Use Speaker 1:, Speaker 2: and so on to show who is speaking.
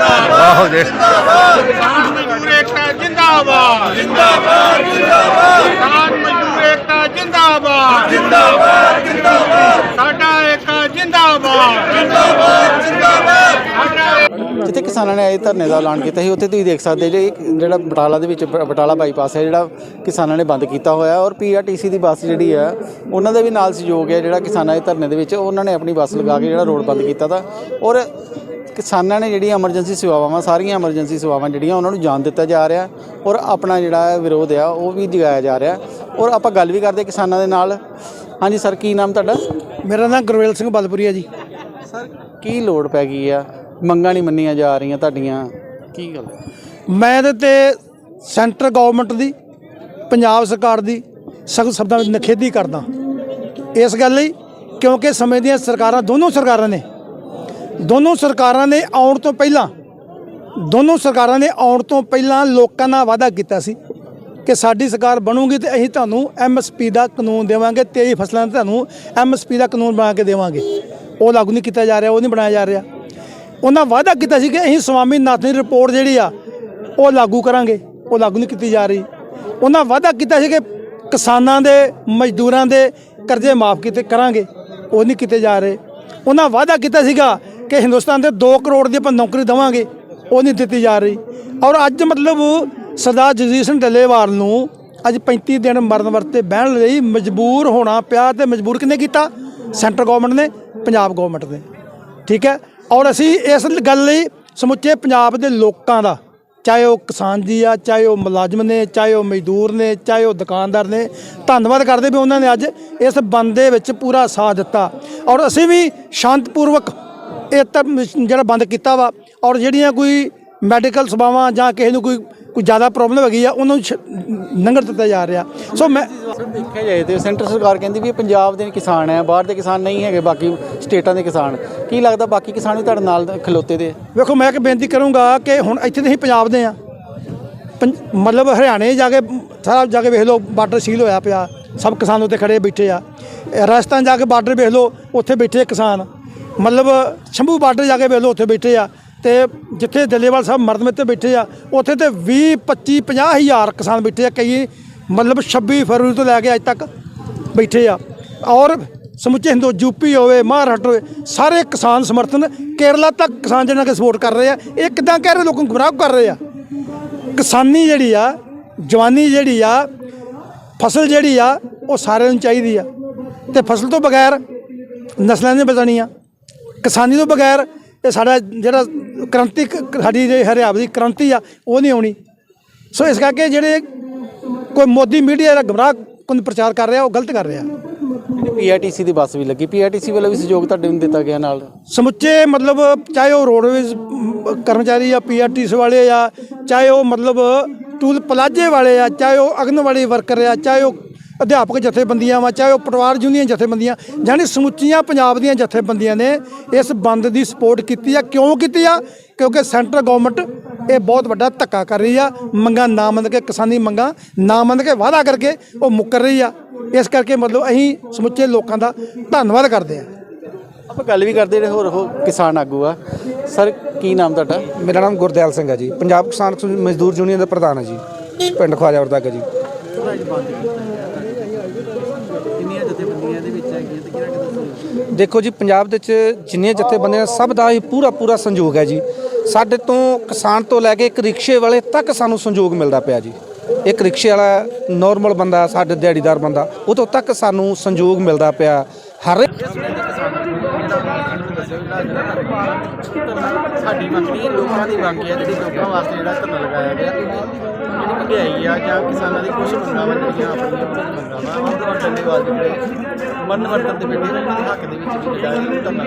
Speaker 1: ਆਹੋ ਜੀ।
Speaker 2: ਕਿਸਾਨ ਮਜ਼ਦੂਰ ਏਕਤਾ ਜਿੰਦਾਬਾਦ। ਜਿੰਦਾਬਾਦ ਜਿੰਦਾਬਾਦ। ਕਿਸਾਨ ਮਜ਼ਦੂਰ ਏਕਤਾ ਜਿੰਦਾਬਾਦ। ਜਿੰਦਾਬਾਦ ਜਿੰਦਾਬਾਦ। ਸਾਡਾ ਏਕਾ ਜਿੰਦਾਬਾਦ। ਜਿੰਦਾਬਾਦ ਜਿੰਦਾਬਾਦ। ਸਾਡਾ
Speaker 3: ਜਿੱਥੇ ਕਿਸਾਨਾਂ ਨੇ ਇਹ ਧਰਨੇ ਦਾ ਐਲਾਨ ਕੀਤਾ ਸੀ ਉੱਥੇ ਤੁਸੀਂ ਦੇਖ ਸਕਦੇ ਜੇ ਜਿਹੜਾ ਬਟਾਲਾ ਦੇ ਵਿੱਚ ਬਟਾਲਾ ਬਾਈਪਾਸ ਹੈ ਜਿਹੜਾ ਕਿਸਾਨਾਂ ਨੇ ਬੰਦ ਕੀਤਾ ਹੋਇਆ ਔਰ ਪੀਆਰਟੀਸੀ ਦੀ ਬੱਸ ਜਿਹੜੀ ਹੈ ਉਹਨਾਂ ਦਾ ਵੀ ਨਾਲ ਸਹਿਯੋਗ ਹੈ ਜਿਹੜਾ ਕਿਸਾਨਾਂ ਦੇ ਧਰਨੇ ਦੇ ਵਿੱਚ ਉਹਨਾਂ ਨੇ ਆਪਣੀ ਬੱਸ ਲਗਾ ਕੇ ਜਿਹੜਾ ਰੋਡ ਬੰਦ ਕੀਤਾ ਤਾ ਔਰ ਕਿਸਾਨਾਂ ਨੇ ਜਿਹੜੀਆਂ ਐਮਰਜੈਂਸੀ ਸੇਵਾਵਾਂ ਸਾਰੀਆਂ ਐਮਰਜੈਂਸੀ ਸੇਵਾਵਾਂ ਜਿਹੜੀਆਂ ਉਹਨਾਂ ਨੂੰ ਜਾਣ ਦਿੱਤਾ ਜਾ ਰਿਹਾ ਔਰ ਆਪਣਾ ਜਿਹੜਾ ਵਿਰੋਧ ਆ ਉਹ ਵੀ ਜਗਾਇਆ ਜਾ ਰਿਹਾ। ਔਰ ਆਪਾਂ ਗੱਲ ਵੀ ਕਰਦੇ ਕਿਸਾਨਾਂ ਦੇ ਨਾਲ। ਹਾਂਜੀ ਸਰ ਕੀ ਨਾਮ ਤੁਹਾਡਾ?
Speaker 4: ਮੇਰਾ ਨਾਮ ਗੁਰਵੇਲ ਸਿੰਘ ਬਲਪੁਰੀਆ ਜੀ।
Speaker 3: ਸਰ ਕੀ ਲੋੜ ਪੈ ਗਈ ਆ? ਮੰਗਾਂ ਨਹੀਂ ਮੰਨੀਆਂ ਜਾ ਰਹੀਆਂ ਤੁਹਾਡੀਆਂ। ਕੀ ਗੱਲ?
Speaker 4: ਮੈਂ ਇਹਦੇ ਤੇ ਸੈਂਟਰ ਗਵਰਨਮੈਂਟ ਦੀ ਪੰਜਾਬ ਸਰਕਾਰ ਦੀ ਸਖਤ ਸ਼ਬਦਾਂ ਵਿੱਚ ਨਿਖੇਧੀ ਕਰਦਾ। ਇਸ ਗੱਲ ਲਈ ਕਿਉਂਕਿ ਸਮੇਂ ਦੀਆਂ ਸਰਕਾਰਾਂ ਦੋਨੋਂ ਸਰਕਾਰਾਂ ਨੇ ਦੋਨੋਂ ਸਰਕਾਰਾਂ ਨੇ ਆਉਣ ਤੋਂ ਪਹਿਲਾਂ, ਦੋਨੋਂ ਸਰਕਾਰਾਂ ਨੇ ਆਉਣ ਤੋਂ ਪਹਿਲਾਂ ਲੋਕਾਂ ਨਾਲ ਵਾਅਦਾ ਕੀਤਾ ਸੀ ਕਿ ਸਾਡੀ ਸਰਕਾਰ ਬਣੂਗੀ ਤੇ ਅਸੀਂ ਤੁਹਾਨੂੰ ਐਮਐਸਪੀ ਦਾ ਕਾਨੂੰਨ ਦੇਵਾਂਗੇ 23 ਫਸਲਾਂ ਤੇ ਤੁਹਾਨੂੰ ਐਮਐਸਪੀ ਦਾ ਕਾਨੂੰਨ ਬਣਾ ਕੇ ਦੇਵਾਂਗੇ। ਉਹ ਲਾਗੂ ਨਹੀਂ ਕੀਤਾ ਜਾ ਰਿਹਾ, ਉਹ ਨਹੀਂ ਬਣਾਇਆ ਜਾ ਰਿਹਾ। ਉਹਨਾਂ ਵਾਅਦਾ ਕੀਤਾ ਸੀ ਕਿ ਅਸੀਂ ਸਵਾਮੀ ਨਾਥਨ ਦੀ ਰਿਪੋਰਟ ਜਿਹੜੀ ਆ, ਉਹ ਲਾਗੂ ਕਰਾਂਗੇ, ਉਹ ਲਾਗੂ ਨਹੀਂ ਕੀਤੀ ਜਾ ਰਹੀ। ਉਹਨਾਂ ਵਾਅਦਾ ਕੀਤਾ ਸੀ ਕਿ ਕਿਸਾਨਾਂ ਦੇ, ਮਜ਼ਦੂਰਾਂ ਦੇ ਕਰਜ਼ੇ ਮਾਫ ਕੀਤੇ ਕਰਾਂਗੇ, ਉਹ ਨਹੀਂ ਕੀਤੇ ਜਾ ਰਹੇ। ਉਹਨਾਂ ਵਾਅਦਾ ਕੀਤਾ ਸੀਗਾ ਕਿ ਹਿੰਦੁਸਤਾਨ ਦੇ 2 ਕਰੋੜ ਦੀ ਆਪਾਂ ਨੌਕਰੀ ਦੇਵਾਂਗੇ, ਉਹ ਨਹੀਂ ਦਿੱਤੀ ਜਾ ਰਹੀ। ਔਰ ਅੱਜ ਮਤਲਬ ਸਰਦਾਰ ਜਗਜੀਤ ਸਿੰਘ ਡੱਲੇਵਾਲ ਨੂੰ ਅੱਜ 35 ਦਿਨ ਮਰਨ ਵਰਤੇ ਬਹਿਣ ਲਈ ਮਜਬੂਰ ਹੋਣਾ ਪਿਆ ਤੇ ਮਜਬੂਰ ਕਿਨੇ ਕੀਤਾ? ਸੈਂਟਰ ਗਵਰਨਮੈਂਟ ਨੇ, ਪੰਜਾਬ ਗਵਰਨਮੈਂਟ ਨੇ। ਠੀਕ ਹੈ? ਔਰ ਅਸੀਂ ਇਸ ਗੱਲ ਲਈ ਸਮੁੱਚੇ ਪੰਜਾਬ ਦੇ ਲੋਕਾਂ ਦਾ, ਚਾਹੇ ਉਹ ਕਿਸਾਨ ਜੀ ਆ, ਚਾਹੇ ਉਹ ਮੁਲਾਜ਼ਮ ਨੇ, ਚਾਹੇ ਉਹ ਮਜ਼ਦੂਰ ਨੇ, ਚਾਹੇ ਉਹ ਦੁਕਾਨਦਾਰ ਨੇ, ਧੰਨਵਾਦ ਕਰਦੇ ਵੀ ਉਹਨਾਂ ਨੇ ਅੱਜ ਇਸ ਬੰਦ ਦੇ ਵਿੱਚ ਪੂਰਾ ਸਾਥ ਦਿੱਤਾ। ਔਰ ਅਸੀਂ ਵੀ ਸ਼ਾਂਤਪੂਰਵਕ ਇਹ ਤਾਂ ਜਿਹੜਾ ਬੰਦ ਕੀਤਾ ਵਾ ਔਰ ਜਿਹੜੀਆਂ ਕੋਈ ਮੈਡੀਕਲ ਸੇਵਾਵਾਂ ਜਾਂ ਕਿਸੇ ਨੂੰ ਕੋਈ ਕੋਈ ਜ਼ਿਆਦਾ ਪ੍ਰੋਬਲਮ ਹੈਗੀ ਆ ਉਹਨਾਂ ਨੂੰ ਨੰਗਰ ਦਿੱਤਾ ਜਾ ਰਿਹਾ। ਸੋ ਮੈਂ
Speaker 3: ਦੇਖਿਆ ਜਾਏ ਤੇ ਸੈਂਟਰ ਸਰਕਾਰ ਕਹਿੰਦੀ ਵੀ ਪੰਜਾਬ ਦੇ ਕਿਸਾਨ ਹੈ ਬਾਹਰ ਦੇ ਕਿਸਾਨ ਨਹੀਂ ਹੈਗੇ ਬਾਕੀ ਸਟੇਟਾਂ ਦੇ ਕਿਸਾਨ। ਕੀ ਲੱਗਦਾ ਬਾਕੀ ਕਿਸਾਨ ਵੀ ਤੁਹਾਡੇ ਨਾਲ ਖਲੋਤੇ ਦੇ?
Speaker 4: ਵੇਖੋ ਮੈਂ ਇੱਕ ਬੇਨਤੀ ਕਰੂੰਗਾ ਕਿ ਹੁਣ ਇੱਥੇ ਅਸੀਂ ਪੰਜਾਬ ਦੇ ਆ। ਮਤਲਬ ਹਰਿਆਣੇ ਜਾ ਕੇ ਸਾਰਾ ਜਾ ਕੇ ਵੇਖ ਲਓ ਬਾਰਡਰ ਸੀਲ ਹੋਇਆ ਪਿਆ। ਸਭ ਕਿਸਾਨ ਉੱਤੇ ਖੜੇ ਬੈਠੇ ਆ। ਰਾਜਸਥਾਨ ਜਾ ਕੇ ਬਾਰਡਰ ਵੇਖ ਲਓ ਉੱਥੇ ਬੈਠੇ ਕਿਸਾਨ। ਮਤਲਬ ਸ਼ੰਭੂ ਬਾਰਡਰ ਜਾ ਕੇ ਵੇਖ ਲਓ, ਉੱਥੇ ਬੈਠੇ ਆ ਤੇ ਜਿੱਥੇ ਡੱਲੇਵਾਲ ਸਾਹਿਬ ਮਰਦਮੇ ਤੇ ਬੈਠੇ ਆ, ਉੱਥੇ ਤੇ 20 25 50 ਹਜ਼ਾਰ ਕਿਸਾਨ ਬੈਠੇ ਆ, ਕਈ ਮਤਲਬ 26 ਫਰਵਰੀ ਤੋਂ ਲੈ ਕੇ ਅੱਜ ਤੱਕ ਬੈਠੇ ਆ। ਔਰ ਸਮੁੱਚੇ ਹਿੰਦੂ ਯੂਪੀ ਹੋਵੇ, ਮਹਾਰਾਸ਼ਟਰ ਹੋਵੇ, ਸਾਰੇ ਕਿਸਾਨ ਸਮਰਥਨ ਕੇਰਲਾ ਤੱਕ ਕਿਸਾਨ ਜਿਹਨਾਂ ਕੇ ਸਪੋਰਟ ਕਰ ਰਹੇ ਆ, ਇਹ ਕਿਦਾਂ ਕਹਿ ਰਹੇ ਲੋਕਾਂ ਨੂੰ ਗੁੰਮਰਾਹ ਕਰ ਰਹੇ ਆ? ਕਿਸਾਨੀ ਜਿਹੜੀ ਆ, ਜਵਾਨੀ ਜਿਹੜੀ ਆ, ਫਸਲ ਜਿਹੜੀ ਆ, ਉਹ ਸਾਰਿਆਂ ਨੂੰ ਚਾਹੀਦੀ ਆ। ਤੇ ਫਸਲ ਤੋਂ ਬਗੈਰ ਨਸਲਾਂ ਨਹੀਂ ਬਚਣੀਆਂ। ਕਿਸਾਨੀ ਤੋਂ ਬਗੈਰ ਇਹ ਸਾਡਾ ਜਿਹੜਾ ਕ੍ਰਾਂਤੀ ਸਾਡੀ ਜਿਹੜੀ ਹਰਿਆਵਲ ਦੀ ਕ੍ਰਾਂਤੀ ਆ ਉਹ ਨਹੀਂ ਆਉਣੀ। ਸੋ ਇਸ ਕਰਕੇ ਜਿਹੜੇ ਕੋਈ ਮੋਦੀ ਮੀਡੀਆ ਦਾ ਗੁੰਮਰਾਹ ਕੁਨ ਪ੍ਰਚਾਰ ਕਰ ਰਿਹਾ ਉਹ ਗਲਤ ਕਰ ਰਿਹਾ।
Speaker 3: ਪੀਆਰਟੀਸੀ ਦੀ ਬੱਸ ਵੀ ਲੱਗੀ। ਪੀਆਰਟੀਸੀ ਵੱਲੋਂ ਵੀ ਸਹਿਯੋਗ ਤੁਹਾਡੇ ਨੂੰ ਦਿੱਤਾ ਗਿਆ ਨਾਲ?
Speaker 4: ਸਮੁੱਚੇ ਮਤਲਬ ਚਾਹੇ ਉਹ ਰੋਡਵੇਜ਼ ਕਰਮਚਾਰੀ ਆ ਪੀਆਰਟੀਸ ਵਾਲੇ ਆ ਚਾਹੇ ਉਹ ਮਤਲਬ ਟੂਲ ਪਲਾਜੇ ਵਾਲੇ ਆ ਚਾਹੇ ਉਹ ਅਗਨਵਾੜੀ ਵਰਕਰ ਆ ਚਾਹੇ ਉਹ ਅਧਿਆਪਕ ਜਥੇਬੰਦੀਆਂ ਵਾ ਚਾਹੇ ਉਹ ਪਟਵਾਰ ਯੂਨੀਅਨ ਜਥੇਬੰਦੀਆਂ ਯਾਨੀ ਸਮੁੱਚੀਆਂ ਪੰਜਾਬ ਦੀਆਂ ਜਥੇਬੰਦੀਆਂ ਨੇ ਇਸ ਬੰਦ ਦੀ ਸਪੋਰਟ ਕੀਤੀ ਆ। ਕਿਉਂ ਕੀਤੀ ਆ? ਕਿਉਂਕਿ ਸੈਂਟਰ ਗਵਰਨਮੈਂਟ ਇਹ ਬਹੁਤ ਵੱਡਾ ਧੱਕਾ ਕਰ ਰਹੀ ਆ। ਮੰਗਾਂ ਨਾ ਮੰਨ ਕੇ ਕਿਸਾਨੀ ਮੰਗਾਂ ਨਾ ਮੰਨ ਕੇ ਵਾਅਦਾ ਕਰਕੇ ਉਹ ਮੁੱਕਰ ਰਹੀ ਆ। ਇਸ ਕਰਕੇ ਮਤਲਬ ਅਸੀਂ ਸਮੁੱਚੇ ਲੋਕਾਂ ਦਾ ਧੰਨਵਾਦ ਕਰਦੇ ਆ।
Speaker 3: ਆਪਾਂ ਗੱਲ ਵੀ ਕਰਦੇ ਜਿਹੜੇ ਹੋਰ ਉਹ ਕਿਸਾਨ ਆਗੂ ਆ। ਸਰ ਕੀ ਨਾਮ ਤੁਹਾਡਾ?
Speaker 5: ਮੇਰਾ ਨਾਮ ਗੁਰਦਿਆਲ ਸਿੰਘ ਹੈ ਜੀ। ਪੰਜਾਬ ਕਿਸਾਨ ਮਜ਼ਦੂਰ ਯੂਨੀਅਨ ਦਾ ਪ੍ਰਧਾਨ ਹੈ ਜੀ। ਪਿੰਡ ਖਵਾਜਾਵਰ ਤੱਕ ਜੀ
Speaker 3: ਕਿੰਨੀਆਂ ਜਥੇਬੰਦੀਆਂ ਦੇ ਵਿੱਚ ਹੈਗੀਆਂ ਤੇ ਕਿਹੜਾ ਕਿਹੜਾ
Speaker 5: ਦੇਖੋ ਜੀ, ਪੰਜਾਬ ਦੇ ਵਿੱਚ ਜਿੰਨੇ ਜਥੇਬੰਦੀਆਂ ਸਭ ਦਾ ਹੀ ਪੂਰਾ ਪੂਰਾ ਸੰਯੋਗ ਹੈ ਜੀ। ਸਾਡੇ ਤੋਂ ਕਿਸਾਨ ਤੋਂ ਲੈ ਕੇ ਇੱਕ ਰਿਕਸ਼ੇ ਵਾਲੇ ਤੱਕ ਸਾਨੂੰ ਸੰਯੋਗ ਮਿਲਦਾ ਪਿਆ ਜੀ। ਇੱਕ ਰਿਕਸ਼ੇ ਵਾਲਾ ਨਾਰਮਲ ਬੰਦਾ, ਸਾਡੇ ਦਿਹਾੜੀਦਾਰ ਬੰਦਾ, ਉਦੋਂ ਤੱਕ ਸਾਨੂੰ ਸੰਯੋਗ ਮਿਲਦਾ ਪਿਆ। ਹਰ
Speaker 6: ਸਾਡੀ ਮੰਗ ਨਹੀਂ ਲੋਕਾਂ ਦੀ ਮੰਗ ਹੈ ਜਿਹੜੀ ਲੋਕਾਂ ਵਾਸਤੇ ਜਿਹੜਾ ਧਰਨਾ ਲਗਾਇਆ ਗਿਆ ਜਿਹੜੀ ਮਹਿੰਗਾਈ ਆ ਜਾਂ ਕਿਸਾਨਾਂ ਦੀ ਕੁਝ ਮੰਗਾਂ ਵਾ ਜਿਹੜੀਆਂ ਆਪਣੀਆਂ ਮੰਗਾਂ ਵਾ ਉਹਦੇ ਵੱਲ ਧੰਨਵਾਦ ਜਿਹੜੇ ਮਰਨ ਵਰਤਨ ਦੇ ਬੈਠੇ ਉਹਨਾਂ ਦੇ ਹੱਕ ਦੇ ਵਿੱਚ ਜਿਹੜਾ ਇਹ ਧਰਨਾ